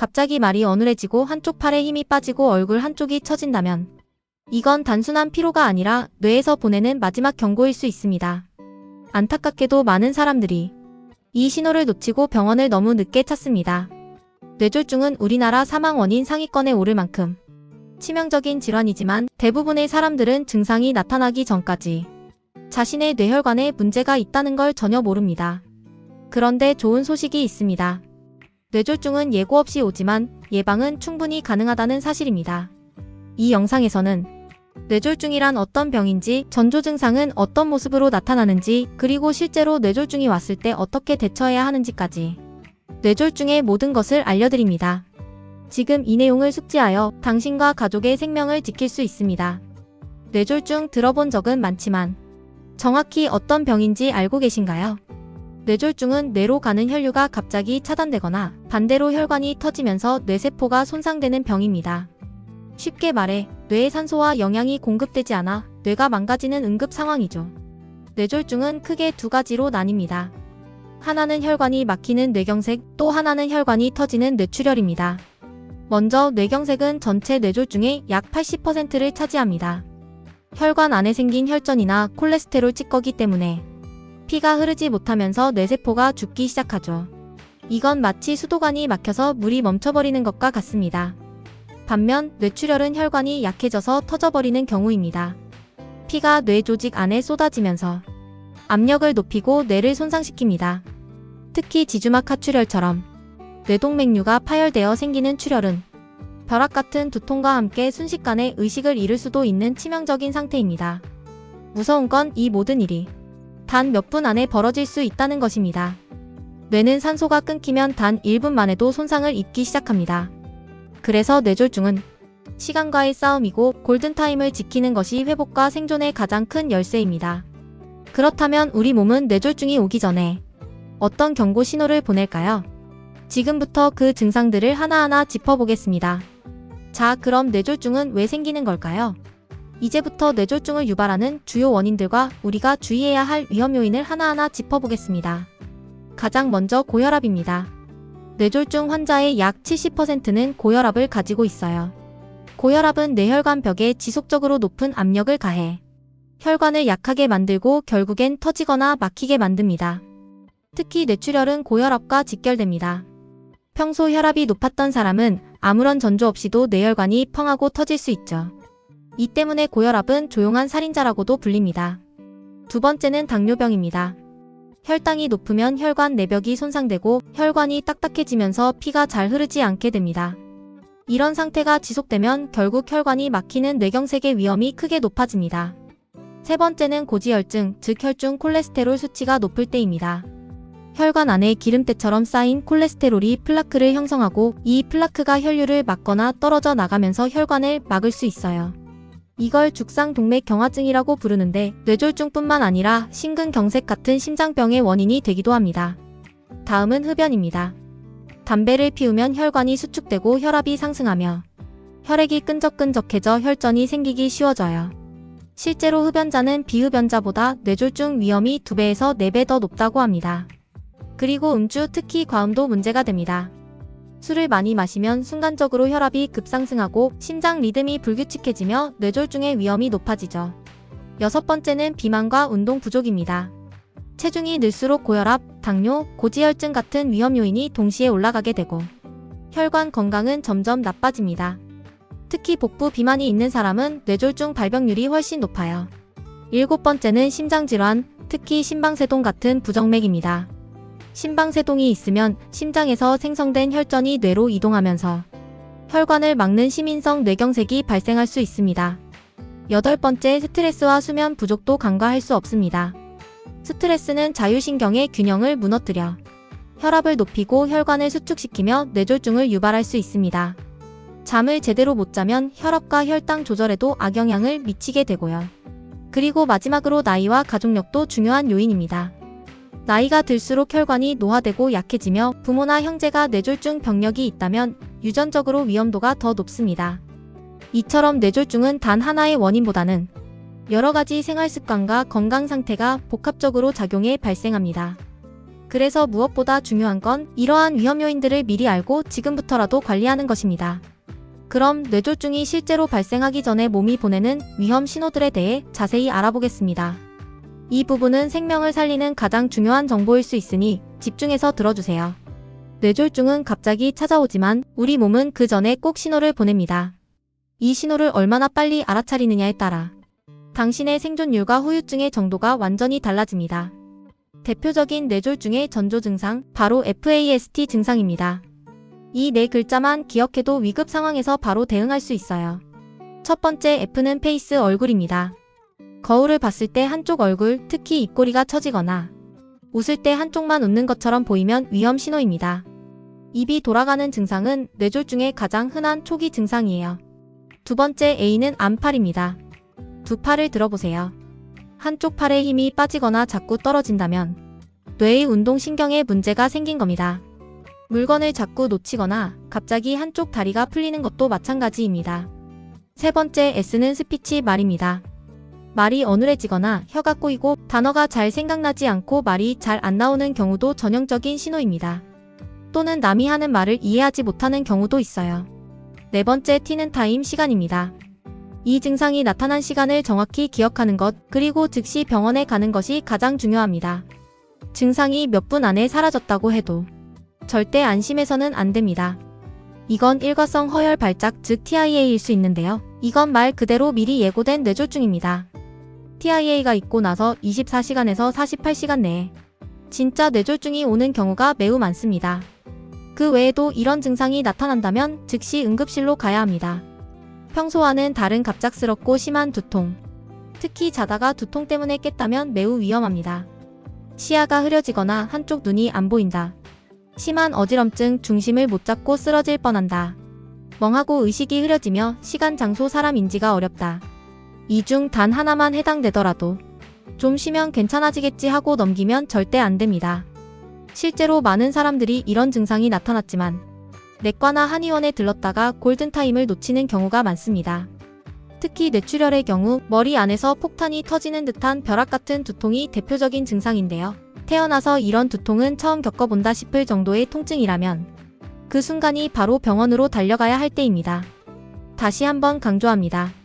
갑자기 말이 어눌해지고 한쪽 팔에 힘이 빠지고 얼굴 한쪽이 처진다면 이건 단순한 피로가 아니라 뇌에서 보내는 마지막 경고일 수 있습니다. 안타깝게도 많은 사람들이 이 신호를 놓치고 병원을 너무 늦게 찾습니다. 뇌졸중은 우리나라 사망 원인 상위권에 오를 만큼 치명적인 질환이지만 대부분의 사람들은 증상이 나타나기 전까지 자신의 뇌혈관에 문제가 있다는 걸 전혀 모릅니다. 그런데 좋은 소식이 있습니다. 뇌졸중은 예고 없이 오지만 예방은 충분히 가능하다는 사실입니다. 이 영상에서는 뇌졸중이란 어떤 병인지, 전조 증상은 어떤 모습으로 나타나는지, 그리고 실제로 뇌졸중이 왔을 때 어떻게 대처해야 하는지까지 뇌졸중의 모든 것을 알려드립니다. 지금 이 내용을 숙지하여 당신과 가족의 생명을 지킬 수 있습니다. 뇌졸중 들어본 적은 많지만 정확히 어떤 병인지 알고 계신가요? 뇌졸중은 뇌로 가는 혈류가 갑자기 차단되거나 반대로 혈관이 터지면서 뇌세포가 손상되는 병입니다. 쉽게 말해 뇌에 산소와 영양이 공급되지 않아 뇌가 망가지는 응급 상황이죠. 뇌졸중은 크게 두 가지로 나뉩니다. 하나는 혈관이 막히는 뇌경색, 또 하나는 혈관이 터지는 뇌출혈입니다. 먼저 뇌경색은 전체 뇌졸중의 약 80%를 차지합니다. 혈관 안에 생긴 혈전이나 콜레스테롤 찌꺼기 때문에 피가 흐르지 못하면서 뇌세포가 죽기 시작하죠. 이건 마치 수도관이 막혀서 물이 멈춰버리는 것과 같습니다. 반면 뇌출혈은 혈관이 약해져서 터져버리는 경우입니다. 피가 뇌 조직 안에 쏟아지면서 압력을 높이고 뇌를 손상시킵니다. 특히 지주막 하출혈처럼 뇌동맥류가 파열되어 생기는 출혈은 벼락 같은 두통과 함께 순식간에 의식을 잃을 수도 있는 치명적인 상태입니다. 무서운 건 이 모든 일이 단 몇 분 안에 벌어질 수 있다는 것입니다. 뇌는 산소가 끊기면 단 1분 만 에도 손상을 입기 시작합니다. 그래서 뇌졸중은 시간과의 싸움이고 골든타임을 지키는 것이 회복과 생존의 가장 큰 열쇠입니다. 그렇다면 우리 몸은 뇌졸중이 오기 전에 어떤 경고 신호를 보낼까요? 지금부터 그 증상들을 하나하나 짚어보겠습니다. 자, 그럼 뇌졸중은 왜 생기는 걸까요? 이제부터 뇌졸중을 유발하는 주요 원인들과 우리가 주의해야 할 위험 요인을 하나하나 짚어보겠습니다. 가장 먼저 고혈압입니다. 뇌졸중 환자의 약 70%는 고혈압을 가지고 있어요. 고혈압은 뇌혈관 벽에 지속적으로 높은 압력을 가해 혈관을 약하게 만들고 결국엔 터지거나 막히게 만듭니다. 특히 뇌출혈은 고혈압과 직결됩니다. 평소 혈압이 높았던 사람은 아무런 전조 없이도 뇌혈관이 펑하고 터질 수 있죠. 이 때문에 고혈압은 조용한 살인자라고도 불립니다. 두 번째는 당뇨병입니다. 혈당이 높으면 혈관 내벽이 손상되고 혈관이 딱딱해지면서 피가 잘 흐르지 않게 됩니다. 이런 상태가 지속되면 결국 혈관이 막히는 뇌경색의 위험이 크게 높아집니다. 세 번째는 고지혈증, 즉 혈중 콜레스테롤 수치가 높을 때입니다. 혈관 안에 기름때처럼 쌓인 콜레스테롤이 플라크를 형성하고 이 플라크가 혈류를 막거나 떨어져 나가면서 혈관을 막을 수 있어요. 이걸 죽상동맥 경화증이라고 부르는데 뇌졸중뿐만 아니라 심근경색 같은 심장병의 원인이 되기도 합니다. 다음은 흡연입니다. 담배를 피우면 혈관이 수축되고 혈압이 상승하며 혈액이 끈적끈적해져 혈전이 생기기 쉬워져요. 실제로 흡연자는 비흡연자보다 뇌졸중 위험이 2배에서 4배 더 높다고 합니다. 그리고 음주 특히 과음도 문제가 됩니다. 술을 많이 마시면 순간적으로 혈압이 급상승하고 심장 리듬이 불규칙해지며 뇌졸중의 위험이 높아지죠. 여섯 번째는 비만과 운동 부족입니다. 체중이 늘수록 고혈압, 당뇨, 고지혈증 같은 위험 요인이 동시에 올라가게 되고 혈관 건강은 점점 나빠집니다. 특히 복부 비만이 있는 사람은 뇌졸중 발병률이 훨씬 높아요. 일곱 번째는 심장질환, 특히 심방세동 같은 부정맥입니다. 심방세동이 있으면 심장에서 생성된 혈전이 뇌로 이동하면서 혈관을 막는 시민성 뇌경색이 발생할 수 있습니다. 여덟 번째 스트레스와 수면 부족도 간과할 수 없습니다. 스트레스는 자율신경의 균형을 무너뜨려 혈압을 높이고 혈관을 수축시키며 뇌졸중을 유발할 수 있습니다. 잠을 제대로 못 자면 혈압과 혈당 조절에도 악영향을 미치게 되고요. 그리고 마지막으로 나이와 가족력도 중요한 요인입니다. 나이가 들수록 혈관이 노화되고 약해지며 부모나 형제가 뇌졸중 병력이 있다면 유전적으로 위험도가 더 높습니다. 이처럼 뇌졸중은 단 하나의 원인보다는 여러 가지 생활 습관과 건강 상태가 복합적으로 작용해 발생합니다. 그래서 무엇보다 중요한 건 이러한 위험 요인들을 미리 알고 지금부터라도 관리하는 것입니다. 그럼 뇌졸중이 실제로 발생하기 전에 몸이 보내는 위험 신호들에 대해 자세히 알아보겠습니다. 이 부분은 생명을 살리는 가장 중요한 정보일 수 있으니 집중해서 들어주세요. 뇌졸중은 갑자기 찾아오지만 우리 몸은 그 전에 꼭 신호를 보냅니다. 이 신호를 얼마나 빨리 알아차리느냐에 따라 당신의 생존율과 후유증의 정도가 완전히 달라집니다. 대표적인 뇌졸중의 전조 증상, 바로 FAST 증상입니다. 이 네 글자만 기억해도 위급 상황에서 바로 대응할 수 있어요. 첫 번째 F는 페이스 얼굴입니다. 거울을 봤을 때 한쪽 얼굴, 특히 입꼬리가 처지거나 웃을 때 한쪽만 웃는 것처럼 보이면 위험 신호입니다. 입이 돌아가는 증상은 뇌졸중의 가장 흔한 초기 증상이에요. 두 번째 A는 안팔입니다. 두 팔을 들어보세요. 한쪽 팔의 힘이 빠지거나 자꾸 떨어진다면 뇌의 운동신경에 문제가 생긴 겁니다. 물건을 자꾸 놓치거나 갑자기 한쪽 다리가 풀리는 것도 마찬가지입니다. 세 번째 S는 스피치 말입니다. 말이 어눌해지거나 혀가 꼬이고 단어가 잘 생각나지 않고 말이 잘 안 나오는 경우도 전형적인 신호입니다. 또는 남이 하는 말을 이해하지 못하는 경우도 있어요. 네 번째 T는 타임 시간입니다. 이 증상이 나타난 시간을 정확히 기억하는 것, 그리고 즉시 병원에 가는 것이 가장 중요합니다. 증상이 몇 분 안에 사라졌다고 해도 절대 안심해서는 안 됩니다. 이건 일과성 허혈 발작 즉 TIA일 수 있는데요. 이건 말 그대로 미리 예고된 뇌졸중입니다. TIA가 있고 나서 24시간에서 48시간 내에 진짜 뇌졸중이 오는 경우가 매우 많습니다. 그 외에도 이런 증상이 나타난다면 즉시 응급실로 가야 합니다. 평소와는 다른 갑작스럽고 심한 두통, 특히 자다가 두통 때문에 깼다면 매우 위험합니다. 시야가 흐려지거나 한쪽 눈이 안 보인다. 심한 어지럼증, 중심을 못 잡고 쓰러질 뻔한다. 멍하고 의식이 흐려지며 시간, 장소, 사람 인지가 어렵다. 이 중 단 하나만 해당되더라도 좀 쉬면 괜찮아지겠지 하고 넘기면 절대 안 됩니다. 실제로 많은 사람들이 이런 증상이 나타났지만 내과나 한의원에 들렀다가 골든타임을 놓치는 경우가 많습니다. 특히 뇌출혈의 경우 머리 안에서 폭탄이 터지는 듯한 벼락 같은 두통이 대표적인 증상인데요. 태어나서 이런 두통은 처음 겪어본다 싶을 정도의 통증이라면 그 순간이 바로 병원으로 달려가야 할 때입니다. 다시 한번 강조합니다.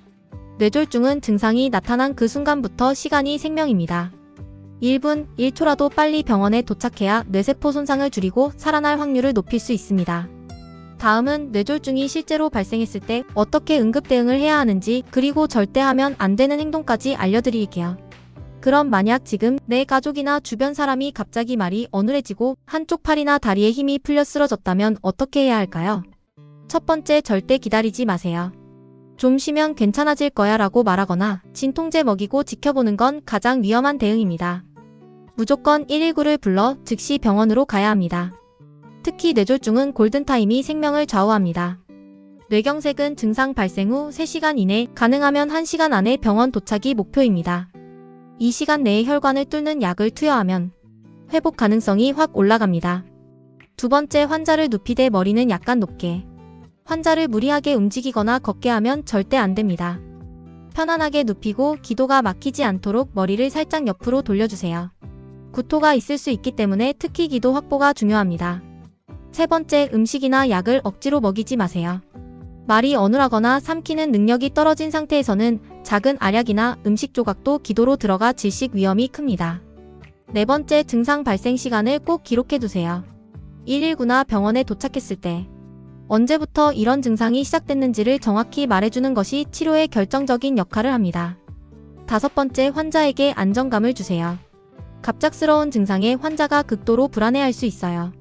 뇌졸중은 증상이 나타난 그 순간부터 시간이 생명입니다. 1분, 1초라도 빨리 병원에 도착해야 뇌세포 손상을 줄이고 살아날 확률을 높일 수 있습니다. 다음은 뇌졸중이 실제로 발생했을 때 어떻게 응급 대응을 해야 하는지 그리고 절대 하면 안 되는 행동까지 알려드릴게요. 그럼 만약 지금 내 가족이나 주변 사람이 갑자기 말이 어눌해지고 한쪽 팔이나 다리에 힘이 풀려 쓰러졌다면 어떻게 해야 할까요? 첫 번째 절대 기다리지 마세요. 좀 쉬면 괜찮아질 거야 라고 말하거나 진통제 먹이고 지켜보는 건 가장 위험한 대응입니다. 무조건 119를 불러 즉시 병원으로 가야 합니다. 특히 뇌졸중은 골든타임이 생명을 좌우합니다. 뇌경색은 증상 발생 후 3시간 이내, 가능하면 1시간 안에 병원 도착이 목표입니다. 이 시간 내에 혈관을 뚫는 약을 투여하면 회복 가능성이 확 올라갑니다. 두 번째 환자를 눕히되 머리는 약간 높게. 환자를 무리하게 움직이거나 걷게 하면 절대 안 됩니다. 편안하게 눕히고 기도가 막히지 않도록 머리를 살짝 옆으로 돌려주세요. 구토가 있을 수 있기 때문에 특히 기도 확보가 중요합니다. 세 번째, 음식이나 약을 억지로 먹이지 마세요. 말이 어눌하거나 삼키는 능력이 떨어진 상태에서는 작은 알약이나 음식 조각도 기도로 들어가 질식 위험이 큽니다. 네 번째, 증상 발생 시간을 꼭 기록해 두세요. 119나 병원에 도착했을 때 언제부터 이런 증상이 시작됐는지를 정확히 말해주는 것이 치료에 결정적인 역할을 합니다. 다섯 번째, 환자에게 안정감을 주세요. 갑작스러운 증상에 환자가 극도로 불안해할 수 있어요.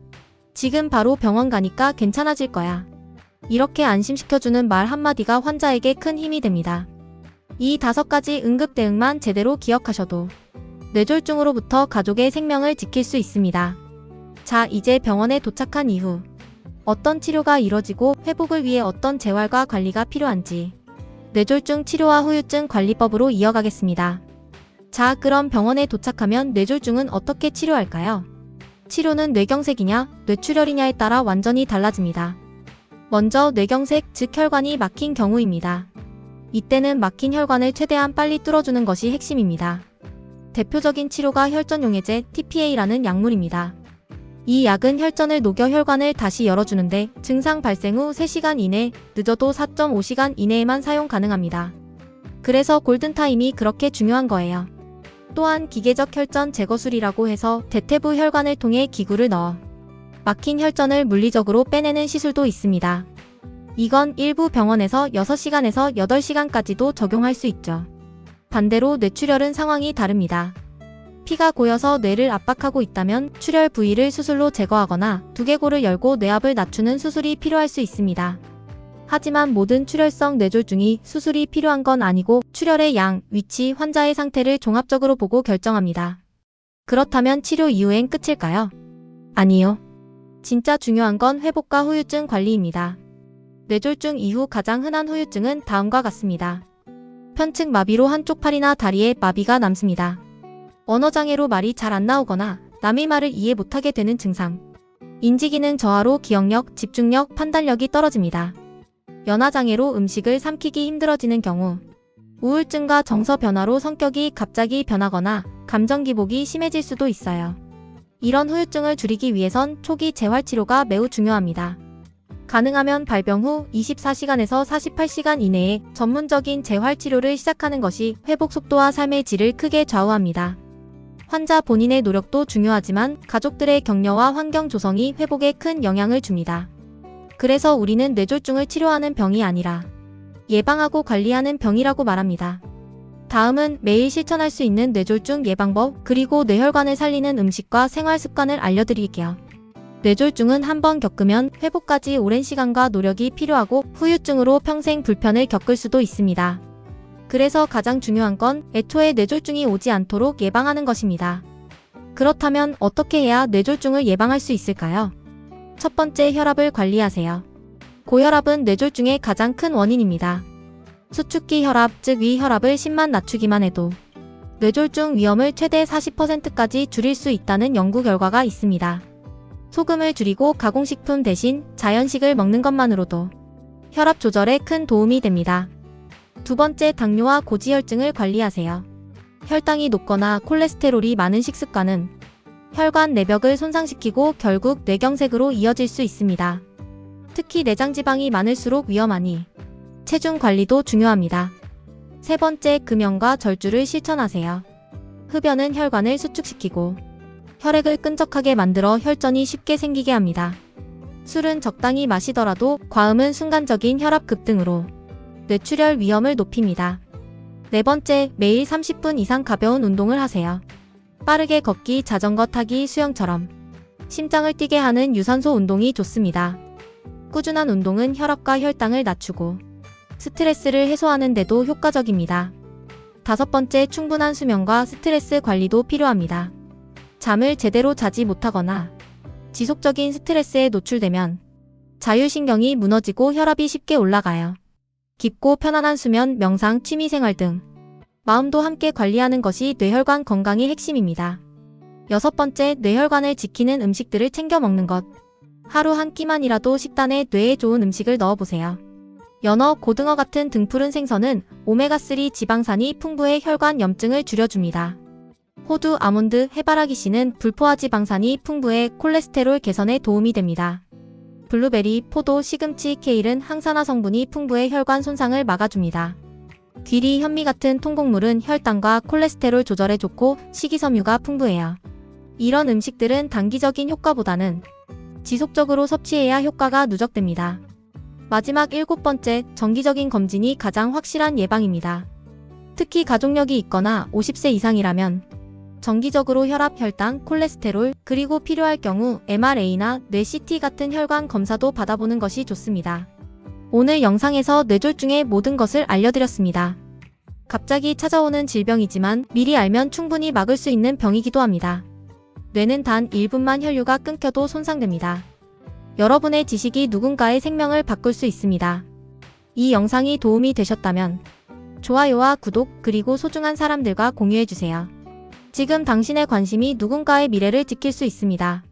지금 바로 병원 가니까 괜찮아질 거야. 이렇게 안심시켜주는 말 한마디가 환자에게 큰 힘이 됩니다. 이 다섯 가지 응급 대응만 제대로 기억하셔도 뇌졸중으로부터 가족의 생명을 지킬 수 있습니다. 자, 이제 병원에 도착한 이후 어떤 치료가 이뤄지고 회복을 위해 어떤 재활과 관리가 필요한지 뇌졸중 치료와 후유증 관리법으로 이어가겠습니다. 자, 그럼 병원에 도착하면 뇌졸중은 어떻게 치료할까요? 치료는 뇌경색이냐, 뇌출혈이냐에 따라 완전히 달라집니다. 먼저 뇌경색, 즉 혈관이 막힌 경우입니다. 이때는 막힌 혈관을 최대한 빨리 뚫어주는 것이 핵심입니다. 대표적인 치료가 혈전용해제 TPA라는 약물입니다. 이 약은 혈전을 녹여 혈관을 다시 열어주는데 증상 발생 후 3시간 이내, 늦어도 4.5시간 이내에만 사용 가능합니다. 그래서 골든타임이 그렇게 중요한 거예요. 또한 기계적 혈전 제거술이라고 해서 대퇴부 혈관을 통해 기구를 넣어 막힌 혈전을 물리적으로 빼내는 시술도 있습니다. 이건 일부 병원에서 6시간에서 8시간까지도 적용할 수 있죠. 반대로 뇌출혈은 상황이 다릅니다. 피가 고여서 뇌를 압박하고 있다면 출혈 부위를 수술로 제거하거나 두개골을 열고 뇌압을 낮추는 수술이 필요할 수 있습니다. 하지만 모든 출혈성 뇌졸중이 수술이 필요한 건 아니고 출혈의 양, 위치, 환자의 상태를 종합적으로 보고 결정합니다. 그렇다면 치료 이후엔 끝일까요? 아니요. 진짜 중요한 건 회복과 후유증 관리입니다. 뇌졸중 이후 가장 흔한 후유증은 다음과 같습니다. 편측 마비로 한쪽 팔이나 다리에 마비가 남습니다. 언어장애로 말이 잘 안 나오거나 남의 말을 이해 못하게 되는 증상. 인지기능 저하로 기억력, 집중력, 판단력이 떨어집니다. 연화장애로 음식을 삼키기 힘들어지는 경우. 우울증과 정서 변화로 성격이 갑자기 변하거나 감정 기복이 심해질 수도 있어요. 이런 후유증을 줄이기 위해선 초기 재활치료가 매우 중요합니다. 가능하면 발병 후 24시간에서 48시간 이내에 전문적인 재활치료를 시작하는 것이 회복 속도와 삶의 질을 크게 좌우합니다. 환자 본인의 노력도 중요하지만 가족들의 격려와 환경 조성이 회복에 큰 영향을 줍니다. 그래서 우리는 뇌졸중을 치료하는 병이 아니라 예방하고 관리하는 병이라고 말합니다. 다음은 매일 실천할 수 있는 뇌졸중 예방법 그리고 뇌혈관을 살리는 음식과 생활 습관을 알려드릴게요. 뇌졸중은 한번 겪으면 회복까지 오랜 시간과 노력이 필요하고 후유증으로 평생 불편을 겪을 수도 있습니다. 그래서 가장 중요한 건 애초에 뇌졸중이 오지 않도록 예방하는 것입니다. 그렇다면 어떻게 해야 뇌졸중을 예방할 수 있을까요? 첫 번째 혈압을 관리하세요. 고혈압은 뇌졸중의 가장 큰 원인입니다. 수축기 혈압, 즉 위혈압을 10만 낮추기만 해도 뇌졸중 위험을 최대 40%까지 줄일 수 있다는 연구 결과가 있습니다. 소금을 줄이고 가공식품 대신 자연식을 먹는 것만으로도 혈압 조절에 큰 도움이 됩니다. 두 번째 당뇨와 고지혈증을 관리하세요. 혈당이 높거나 콜레스테롤이 많은 식습관은 혈관 내벽을 손상시키고 결국 뇌경색으로 이어질 수 있습니다. 특히 내장 지방이 많을수록 위험하니 체중 관리도 중요합니다. 세 번째 금연과 절주를 실천하세요. 흡연은 혈관을 수축시키고 혈액을 끈적하게 만들어 혈전이 쉽게 생기게 합니다. 술은 적당히 마시더라도 과음은 순간적인 혈압 급등으로 뇌출혈 위험을 높입니다. 네 번째, 매일 30분 이상 가벼운 운동을 하세요. 빠르게 걷기, 자전거 타기, 수영처럼 심장을 뛰게 하는 유산소 운동이 좋습니다. 꾸준한 운동은 혈압과 혈당을 낮추고 스트레스를 해소하는 데도 효과적입니다. 다섯 번째, 충분한 수면과 스트레스 관리도 필요합니다. 잠을 제대로 자지 못하거나 지속적인 스트레스에 노출되면 자율신경이 무너지고 혈압이 쉽게 올라가요. 깊고 편안한 수면, 명상, 취미생활 등 마음도 함께 관리하는 것이 뇌혈관 건강의 핵심입니다. 여섯 번째, 뇌혈관을 지키는 음식들을 챙겨 먹는 것. 하루 한 끼만이라도 식단에 뇌에 좋은 음식을 넣어보세요. 연어, 고등어 같은 등푸른 생선은 오메가3 지방산이 풍부해 혈관 염증을 줄여줍니다. 호두, 아몬드, 해바라기 씨는 불포화 지방산이 풍부해 콜레스테롤 개선에 도움이 됩니다. 블루베리, 포도, 시금치, 케일은 항산화 성분이 풍부해 혈관 손상을 막아줍니다. 귀리, 현미 같은 통곡물은 혈당과 콜레스테롤 조절에 좋고 식이섬유가 풍부해요. 이런 음식들은 단기적인 효과보다는 지속적으로 섭취해야 효과가 누적됩니다. 마지막 일곱 번째, 정기적인 검진이 가장 확실한 예방입니다. 특히 가족력이 있거나 50세 이상이라면 정기적으로 혈압, 혈당, 콜레스테롤, 그리고 필요할 경우 MRA나 뇌 CT 같은 혈관 검사도 받아보는 것이 좋습니다. 오늘 영상에서 뇌졸중의 모든 것을 알려드렸습니다. 갑자기 찾아오는 질병이지만 미리 알면 충분히 막을 수 있는 병이기도 합니다. 뇌는 단 1분만 혈류가 끊겨도 손상됩니다. 여러분의 지식이 누군가의 생명을 바꿀 수 있습니다. 이 영상이 도움이 되셨다면 좋아요와 구독 그리고 소중한 사람들과 공유해주세요. 지금 당신의 관심이 누군가의 미래를 지킬 수 있습니다.